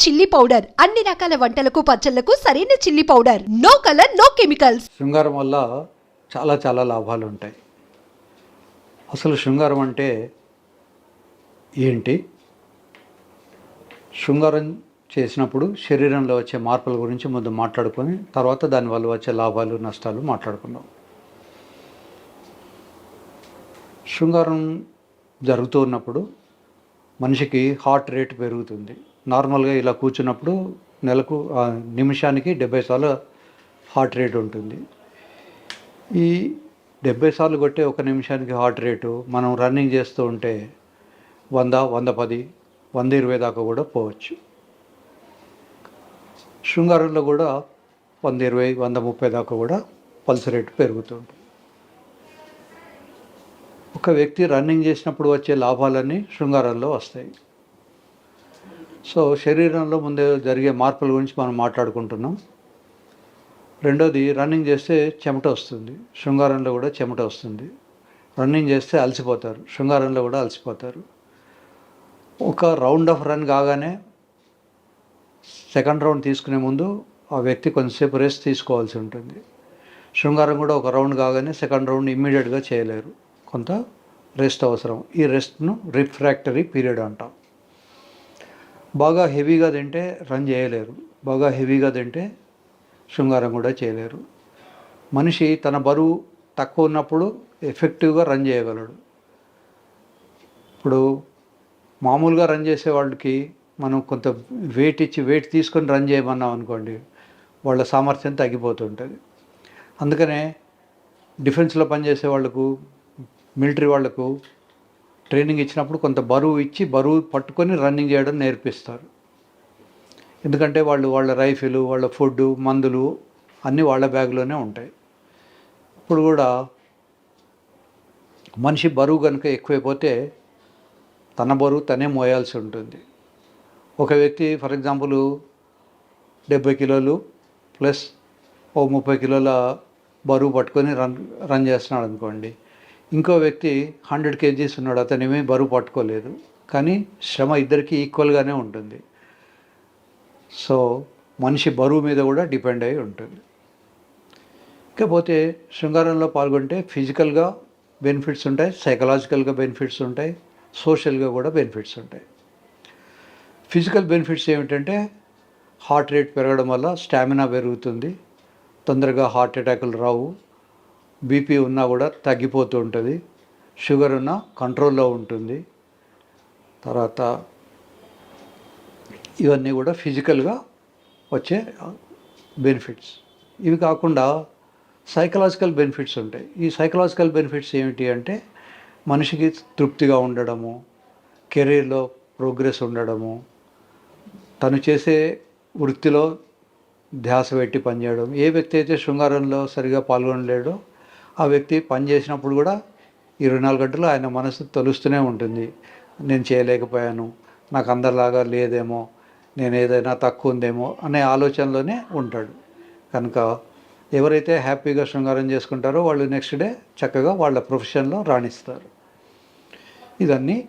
Chilli powder. అన్ని రకాల వంటలకు పచ్చళ్ళకు సరైన chilli powder. No colour no chemicals శృంగారం వల్ల చాలా చాలా లాభాలు ఉంటాయి. అసలు శృంగారం అంటే ఏంటి? శృంగారం చేసినప్పుడు శరీరంలో వచ్చే మార్పుల గురించి ముందు మాట్లాడుకొని తర్వాత దానివల్ల వచ్చే లాభాలు నష్టాలు మాట్లాడుకుందాం. శృంగారం జరుగుతూ ఉన్నప్పుడు మనిషికి హార్ట్ రేట్ పెరుగుతుంది. నార్మల్గా ఇలా కూర్చున్నప్పుడు నెలకు నిమిషానికి డెబ్బై సార్లు హార్ట్ రేట్ ఉంటుంది. ఈ డెబ్బై సార్లు కొట్టే ఒక నిమిషానికి హార్ట్ రేటు మనం రన్నింగ్ చేస్తూ ఉంటే వంద వంద పది వంద ఇరవై దాకా కూడా పోవచ్చు. శృంగారంలో కూడా వంద ఇరవై వంద ముప్పై దాకా కూడా పల్స్ రేటు పెరుగుతుంది. ఒక వ్యక్తి రన్నింగ్ చేసినప్పుడు వచ్చే లాభాలన్నీ శృంగారంలో వస్తాయి. సో శరీరంలో ముందే జరిగే మార్పుల గురించి మనం మాట్లాడుకుంటున్నాం. రెండోది రన్నింగ్ చేస్తే చెమట వస్తుంది. శృంగారంలో కూడా చెమట వస్తుంది. రన్నింగ్ చేస్తే అలసిపోతారు. శృంగారంలో కూడా అలసిపోతారు. ఒక రౌండ్ ఆఫ్ రన్ కాగానే సెకండ్ రౌండ్ తీసుకునే ముందు ఆ వ్యక్తి కొంతసేపు రెస్ట్ తీసుకోవాల్సి ఉంటుంది. శృంగారం కూడా ఒక రౌండ్ కాగానే సెకండ్ రౌండ్ ఇమ్మీడియట్గా చేయలేరు. కొంత రెస్ట్ అవసరం. ఈ రెస్ట్ను రిఫ్రాక్టరీ పీరియడ్ అంటాం. బాగా హెవీగా తింటే రన్ చేయలేరు. బాగా హెవీగా తింటే శృంగారం కూడా చేయలేరు. మనిషి తన బరువు తక్కువ ఉన్నప్పుడు ఎఫెక్టివ్గా రన్ చేయగలడు. ఇప్పుడు మామూలుగా రన్ చేసే వాళ్ళకి మనం కొంత వెయిట్ ఇచ్చి వెయిట్ తీసుకొని రన్ చేయమన్నాం అనుకోండి వాళ్ళ సామర్థ్యం తగ్గిపోతుంటుంది. అందుకనే డిఫెన్స్లో పనిచేసే వాళ్ళకు మిలిటరీ వాళ్ళకు ట్రైనింగ్ ఇచ్చినప్పుడు కొంత బరువు ఇచ్చి బరువు పట్టుకొని రన్నింగ్ చేయడం నేర్పిస్తారు. ఎందుకంటే వాళ్ళు వాళ్ళ రైఫిల్ వాళ్ళ ఫుడ్ మందులు అన్నీ వాళ్ళ బ్యాగ్లోనే ఉంటాయి. ఇప్పుడు కూడా మనిషి బరువు కనుక ఎక్కువైపోతే తన బరువు తనే మోయాల్సి ఉంటుంది. ఒక వ్యక్తి ఫర్ ఎగ్జాంపుల్ డెబ్బై కిలోలు ప్లస్ ఓ ముప్పై కిలోల బరువు పట్టుకొని రన్ రన్ చేస్తున్నాడు అనుకోండి. ఇంకో వ్యక్తి హండ్రెడ్ కేజీస్ ఉన్నాడు అతను ఏమీ బరువు పట్టుకోలేదు కానీ శ్రమ ఇద్దరికి ఈక్వల్గానే ఉంటుంది. సో మనిషి బరువు మీద కూడా డిపెండ్ అయి ఉంటుంది. ఇకపోతే శృంగారంలో పాల్గొంటే ఫిజికల్గా బెనిఫిట్స్ ఉంటాయి సైకలాజికల్గా బెనిఫిట్స్ ఉంటాయి సోషల్గా కూడా బెనిఫిట్స్ ఉంటాయి. ఫిజికల్ బెనిఫిట్స్ ఏమిటంటే హార్ట్ రేట్ పెరగడం వల్ల స్టామినా పెరుగుతుంది తొందరగా హార్ట్ అటాకులు రావు బీపీ ఉన్నా కూడా తగ్గిపోతూ ఉంటుంది. షుగర్ ఉన్నా కంట్రోల్లో ఉంటుంది. తర్వాత ఇవన్నీ కూడా ఫిజికల్గా వచ్చే బెనిఫిట్స్ ఇవి కాకుండా సైకలాజికల్ బెనిఫిట్స్ ఉంటాయి. ఈ సైకలాజికల్ బెనిఫిట్స్ ఏమిటి అంటే మనిషికి తృప్తిగా ఉండడము కెరీర్లో ప్రోగ్రెస్ ఉండడము తను చేసే వృత్తిలో ధ్యాస పెట్టి పనిచేయడం. ఏ వ్యక్తి అయితే శృంగారంలో సరిగా పాల్గొనలేడో ఆ వ్యక్తి పని చేసినప్పుడు కూడా ఇరవై నాలుగు గంటలు ఆయన మనసు తొలుస్తూనే ఉంటుంది. నేను చేయలేకపోయాను నాకు అందరిలాగా లేదేమో నేను ఏదైనా తక్కువ ఉందేమో అనే ఆలోచనలోనే ఉంటాడు. కనుక ఎవరైతే హ్యాపీగా శృంగారం చేసుకుంటారో వాళ్ళు నెక్స్ట్ డే చక్కగా వాళ్ళ ప్రొఫెషన్లో రాణిస్తారు. ఇదన్నీ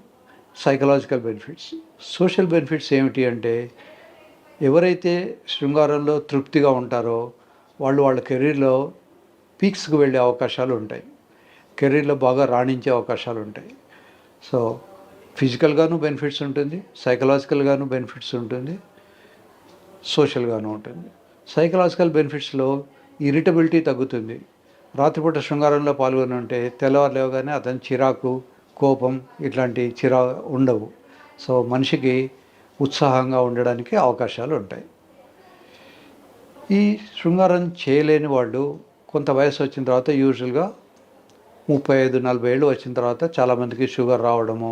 సైకలాజికల్ బెనిఫిట్స్ సోషల్ బెనిఫిట్స్ ఏమిటి అంటే ఎవరైతే శృంగారంలో తృప్తిగా ఉంటారో వాళ్ళు వాళ్ళ కెరీర్లో పీక్స్కి వెళ్ళే అవకాశాలు ఉంటాయి. కెరీర్లో బాగా రాణించే అవకాశాలు ఉంటాయి. సో ఫిజికల్గాను బెనిఫిట్స్ ఉంటుంది సైకలాజికల్గాను బెనిఫిట్స్ ఉంటుంది సోషల్గాను ఉంటుంది. సైకలాజికల్ బెనిఫిట్స్లో ఇరిటబిలిటీ తగ్గుతుంది. రాత్రిపూట శృంగారంలో పాల్గొని ఉంటే తెల్లవారు అతని చిరాకు కోపం ఇట్లాంటి చిరా ఉండవు. సో మనిషికి ఉత్సాహంగా ఉండడానికి అవకాశాలు ఉంటాయి. ఈ శృంగారం చేయలేని వాళ్ళు కొంత వయసు వచ్చిన తర్వాత యూజువల్గా ముప్పై ఐదు నలభై ఏళ్ళు వచ్చిన తర్వాత చాలామందికి షుగర్ రావడము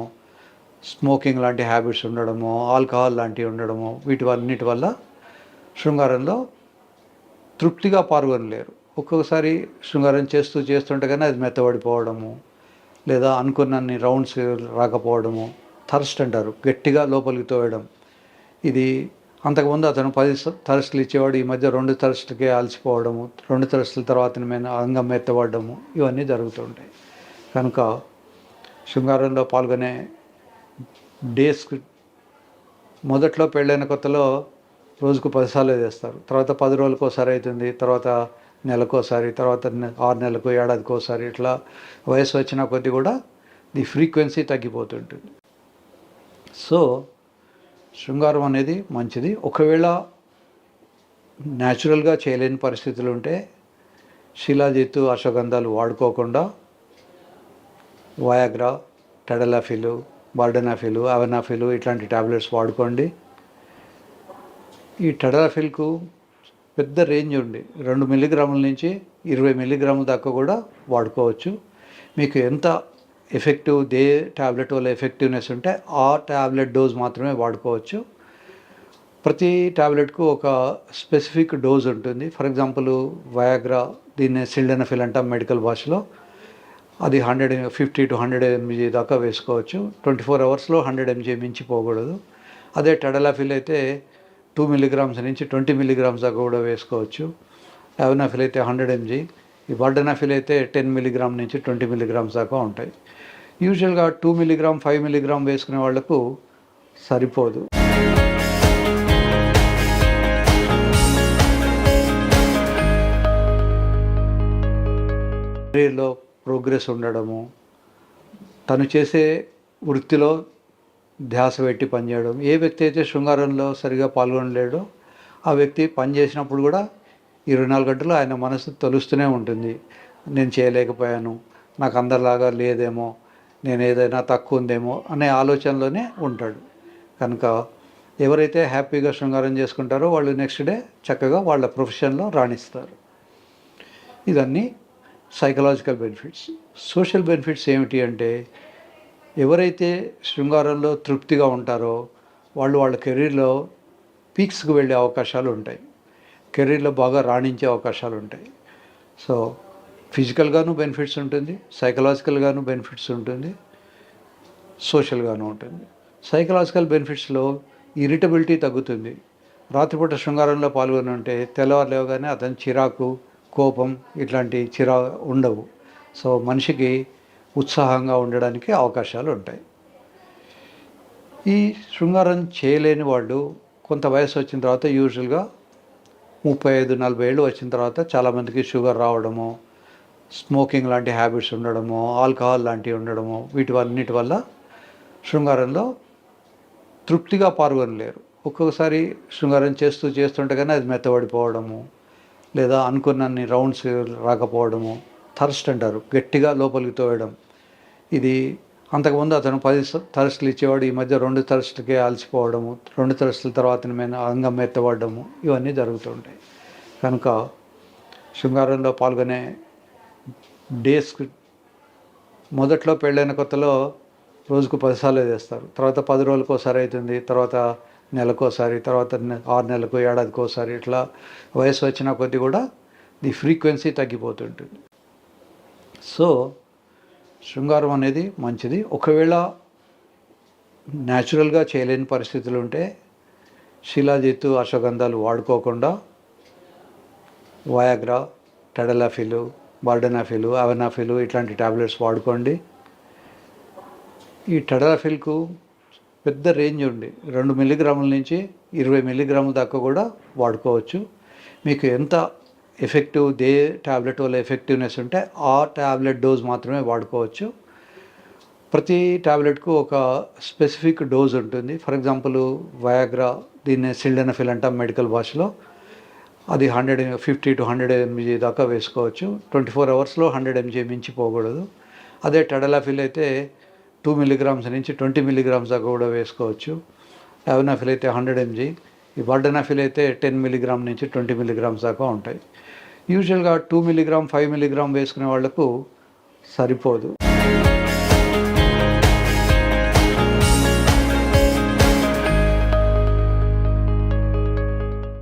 స్మోకింగ్ లాంటి హ్యాబిట్స్ ఉండడము ఆల్కహాల్ లాంటివి ఉండడము వీటి అన్నిటి వల్ల శృంగారంలో తృప్తిగా పాల్గొనలేరు. ఒక్కొక్కసారి శృంగారం చేస్తూ చేస్తుంటే కానీ అది మెత్తబడిపోవడము లేదా అనుకున్నన్ని రౌండ్స్ రాకపోవడము థర్స్ట్ అంటారు గట్టిగా లోపలికి తోయడం. ఇది అంతకుముందు అతను పది తరస్టులు ఇచ్చేవాడు ఈ మధ్య రెండు తరస్టులకే అలసిపోవడము రెండు తరస్టుల తర్వాత మీద అంగం మెత్తబడము ఇవన్నీ జరుగుతుంటాయి. కనుక శృంగారంలో పాల్గొనే డేస్ మొదట్లో పెళ్ళైన కొత్తలో రోజుకు పదిసార్లు చేస్తారు తర్వాత పది రోజులకు ఒకసారి అవుతుంది తర్వాత నెలకోసారి తర్వాత ఆరు నెలలకు ఏడాదికి ఒకసారి ఇట్లా వయసు వచ్చిన కొద్దీ కూడా ది ఫ్రీక్వెన్సీ తగ్గిపోతుంటుంది. సో శృంగారం అనేది మంచిది. ఒకవేళ న్యాచురల్గా చేయలేని పరిస్థితులు ఉంటే శిలాజిత్తు అశ్వగంధాలు వాడుకోకుండా వయాగ్రా టెడలాఫిలు బార్డెనాఫిలు అవెనాఫిలు ఇట్లాంటి టాబ్లెట్స్ వాడుకోండి. ఈ టెడలాఫిల్కు పెద్ద రేంజ్ ఉంది. రెండు మిల్లీగ్రాముల నుంచి ఇరవై మిల్లీగ్రాముల దాకా కూడా వాడుకోవచ్చు. మీకు ఎంత ఎఫెక్టివ్ దే టాబ్లెట్ వల్ల ఎఫెక్టివ్నెస్ ఉంటే ఆ ట్యాబ్లెట్ డోస్ మాత్రమే వాడుకోవచ్చు. ప్రతి ట్యాబ్లెట్కు ఒక స్పెసిఫిక్ డోస్ ఉంటుంది. ఫర్ ఎగ్జాంపుల్ వయాగ్రా దీన్ని సిల్డెనఫిల్ అంటాం మెడికల్ భాషలో. అది hundred fifty to hundred mg దాకా వేసుకోవచ్చు. ట్వంటీ ఫోర్ అవర్స్లో హండ్రెడ్ ఎంజీ మించిపోకూడదు అదే టెడలాఫిల్ అయితే టూ మిల్లీగ్రామ్స్ నుంచి ట్వంటీ మిల్లీగ్రామ్స్ దాకా కూడా వేసుకోవచ్చు. అవనాఫిల్ అయితే హండ్రెడ్ ఎంజీ. ఈ బర్డెనఫిల్ అయితే టెన్ మిలీగ్రామ్ నుంచి ట్వంటీ మిలీగ్రామ్స్ దాకా ఉంటాయి. యూజువల్గా టూ మిలీగ్రామ్ ఫైవ్ మిలీగ్రామ్ వేసుకునే వాళ్ళకు సరిపోదు. కెరీర్లో ప్రోగ్రెస్ ఉండడము తను చేసే వృత్తిలో ధ్యాస పెట్టి పనిచేయడం ఏ వ్యక్తి అయితే శృంగారంలో సరిగా పాల్గొనలేడో ఆ వ్యక్తి పని చేసినప్పుడు కూడా ఇరవై నాలుగు గంటలు ఆయన మనసు తలుస్తూనే ఉంటుంది. నేను చేయలేకపోయాను నాకు అందరిలాగా లేదేమో నేను ఏదైనా తక్కువ ఉందేమో అనే ఆలోచనలోనే ఉంటాడు. కనుక ఎవరైతే హ్యాపీగా శృంగారం చేసుకుంటారో వాళ్ళు నెక్స్ట్ డే చక్కగా వాళ్ళ ప్రొఫెషన్లో రాణిస్తారు. ఇదన్నీ సైకలాజికల్ బెనిఫిట్స్ సోషల్ బెనిఫిట్స్ ఏమిటి అంటే ఎవరైతే శృంగారంలో తృప్తిగా ఉంటారో వాళ్ళు వాళ్ళ కెరీర్లో పీక్స్కి వెళ్ళే అవకాశాలు ఉంటాయి. కెరీర్లో బాగా రాణించే అవకాశాలు ఉంటాయి. సో ఫిజికల్గాను బెనిఫిట్స్ ఉంటుంది సైకలాజికల్గాను బెనిఫిట్స్ ఉంటుంది సోషల్గాను ఉంటుంది. సైకలాజికల్ బెనిఫిట్స్లో ఇరిటబిలిటీ తగ్గుతుంది. రాత్రిపూట శృంగారంలో పాల్గొని ఉంటే తెల్లవారు లేవగానే అతని చిరాకు కోపం ఇట్లాంటి చిరా ఉండవు. సో మనిషికి ఉత్సాహంగా ఉండడానికి అవకాశాలు ఉంటాయి. ఈ శృంగారం చేయలేని వాళ్ళు కొంత వయసు వచ్చిన తర్వాత యూజువల్గా ముప్పై ఐదు నలభై ఏళ్ళు వచ్చిన తర్వాత చాలామందికి షుగర్ రావడము స్మోకింగ్ లాంటి హ్యాబిట్స్ ఉండడము ఆల్కహాల్ లాంటివి ఉండడము వీటి అన్నిటి వల్ల శృంగారంలో తృప్తిగా పాల్గొనలేరు. ఒక్కొక్కసారి శృంగారం చేస్తూ చేస్తుంటే కానీ అది మెత్తబడిపోవడము లేదా అనుకున్నన్ని రౌండ్స్ రాకపోవడము థర్స్ట్ అంటారు గట్టిగా లోపలికి తోయడం. ఇది అంతకుముందు అతను పది తరస్టులు ఇచ్చేవాడు ఈ మధ్య రెండు తరస్టులకే అలసిపోవడము రెండు తరస్టుల తర్వాత మేము అంగం మెత్తబడము ఇవన్నీ జరుగుతుంటాయి కనుక శృంగారంలో పాల్గొనే డేస్ మొదట్లో పెళ్ళైన కొత్తలో రోజుకు పదిసార్లు చేస్తారు తర్వాత పది రోజులకు ఒకసారి అవుతుంది తర్వాత నెలకోసారి తర్వాత ఆరు నెలలకు ఏడాదికి ఒకసారి ఇట్లా వయసు వచ్చిన కొద్దీ కూడా ది ఫ్రీక్వెన్సీ తగ్గిపోతుంటుంది. సో శృంగారం అనేది మంచిది. ఒకవేళ న్యాచురల్గా చేయలేని పరిస్థితులు ఉంటే శిలాజిత్తు అశ్వగంధాలు వాడుకోకుండా వయాగ్రా టెడలాఫిలు బార్డెనాఫిలు అవెనాఫిలు ఇట్లాంటి టాబ్లెట్స్ వాడుకోండి. ఈ టెడలాఫిల్కు పెద్ద రేంజ్ ఉంది. రెండు మిల్లీగ్రాముల నుంచి ఇరవై మిల్లీగ్రాముల దాకా కూడా వాడుకోవచ్చు. మీకు ఎంత ఎఫెక్టివ్ దే ట్యాబ్లెట్ వల్ల ఎఫెక్టివ్నెస్ ఉంటే ఆ ట్యాబ్లెట్ డోస్ మాత్రమే వాడుకోవచ్చు. ప్రతి టాబ్లెట్కు ఒక స్పెసిఫిక్ డోస్ ఉంటుంది. ఫర్ ఎగ్జాంపుల్ వయాగ్రా దీన్ని సిల్డెనఫిల్ అంటాం మెడికల్ భాషలో. అది hundred fifty to hundred mg దాకా వేసుకోవచ్చు. ట్వంటీ ఫోర్ అవర్స్లో హండ్రెడ్ ఎంజీ మించి పోకూడదు. అదే టెడలాఫిల్ అయితే టూ మిల్లీగ్రామ్స్ నుంచి ట్వంటీ మిల్లీగ్రామ్స్ దాకా కూడా వేసుకోవచ్చు. అవనాఫిల్ అయితే హండ్రెడ్ ఎంజీ. ఈ బర్డనాఫిల్ అయితే టెన్ మిలిగ్రామ్ నుంచి ట్వంటీ మిలిగ్రామ్స్ దాకా ఉంటాయి. యూజువల్గా టూ మిలిగ్రామ్ ఫైవ్ మిలిగ్రామ్ వేసుకునే వాళ్ళకు సరిపోదు.